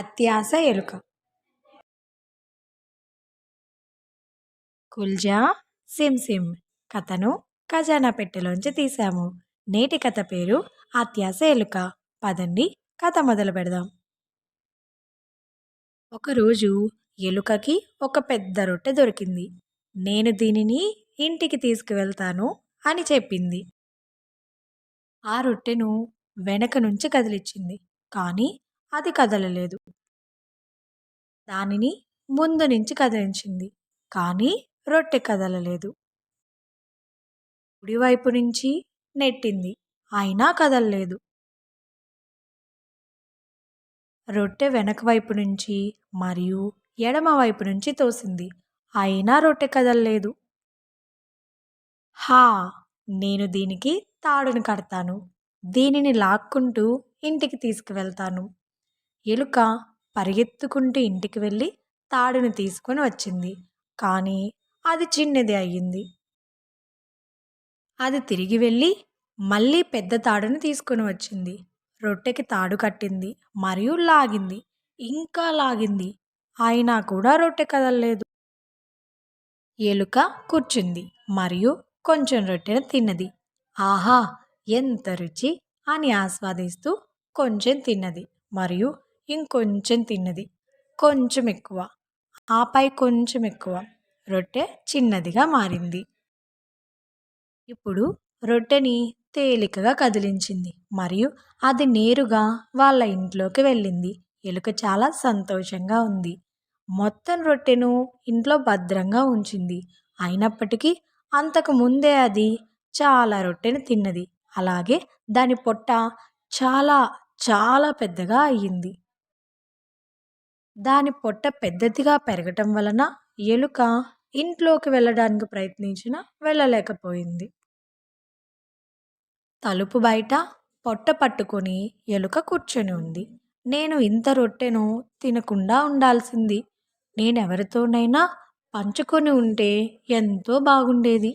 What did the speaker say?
అత్యాస ఎలుక. కుల్జా సిమ్ సిమ్. కథను ఖజానా పెట్టెలోంచి తీసాము నేటి కథ పేరు అత్యాస ఎలుక. పదండి కథ మొదలు పెడదాం. ఒకరోజు ఎలుకకి ఒక పెద్ద రొట్టె దొరికింది. నేను దీనిని ఇంటికి తీసుకువెళ్తాను అని చెప్పింది. ఆ రొట్టెను వెనక నుంచి కదిలిచ్చింది. కానీ అది కదలలేదు. దానిని ముందు నుంచి కదిలించింది. కానీ రొట్టె కదలలేదు. కుడివైపు నుంచి నెట్టింది. అయినా కదలలేదు. రొట్టె వెనక వైపు నుంచి మరియు ఎడమ వైపు నుంచి తోసింది. అయినా రొట్టె కదలలేదు. హా! నేను దీనికి తాడును కడతాను. దీనిని లాక్కుంటూ ఇంటికి తీసుకువెళ్తాను. ఎలుక పరిగెత్తుకుంటూ ఇంటికి వెళ్ళి తాడును తీసుకొని వచ్చింది. కానీ అది చిన్నది అయ్యింది. అది తిరిగి వెళ్ళి మళ్ళీ పెద్ద తాడును తీసుకొని వచ్చింది. రొట్టెకి తాడు కట్టింది. మరియు లాగింది. ఇంకా లాగింది. అయినా కూడా రొట్టె కదలలేదు. ఎలుక కూర్చుంది. మరియు కొంచెం రొట్టెను తిన్నది. ఆహా! ఎంత రుచి! అని ఆస్వాదిస్తూ కొంచెం తిన్నది. మరియు ఇంకొంచెం తిన్నది. కొంచెం ఎక్కువ. ఆపై కొంచెం ఎక్కువ. రొట్టె చిన్నదిగా మారింది. ఇప్పుడు రొట్టెని తేలికగా కదిలించింది. మరియు అది నేరుగా వాళ్ళ ఇంట్లోకి వెళ్ళింది. ఎలుక చాలా సంతోషంగా ఉంది. మొత్తం రొట్టెను ఇంట్లో భద్రంగా ఉంచింది. అయినప్పటికీ అంతకు ముందే అది చాలా రొట్టెను తిన్నది. అలాగే దాని పొట్ట చాలా చాలా పెద్దగా అయ్యింది. దాని పొట్ట పెద్దదిగా పెరగటం వలన ఎలుక ఇంట్లోకి వెళ్ళడానికి ప్రయత్నించినా వెళ్ళలేకపోయింది. తలుపు బయట పొట్ట పట్టుకొని ఎలుక కూర్చొని ఉంది. నేను ఇంత రొట్టెను తినకుండా ఉండాల్సింది. నేనెవరితోనైనా పంచుకొని ఉంటే ఎంతో బాగుండేది.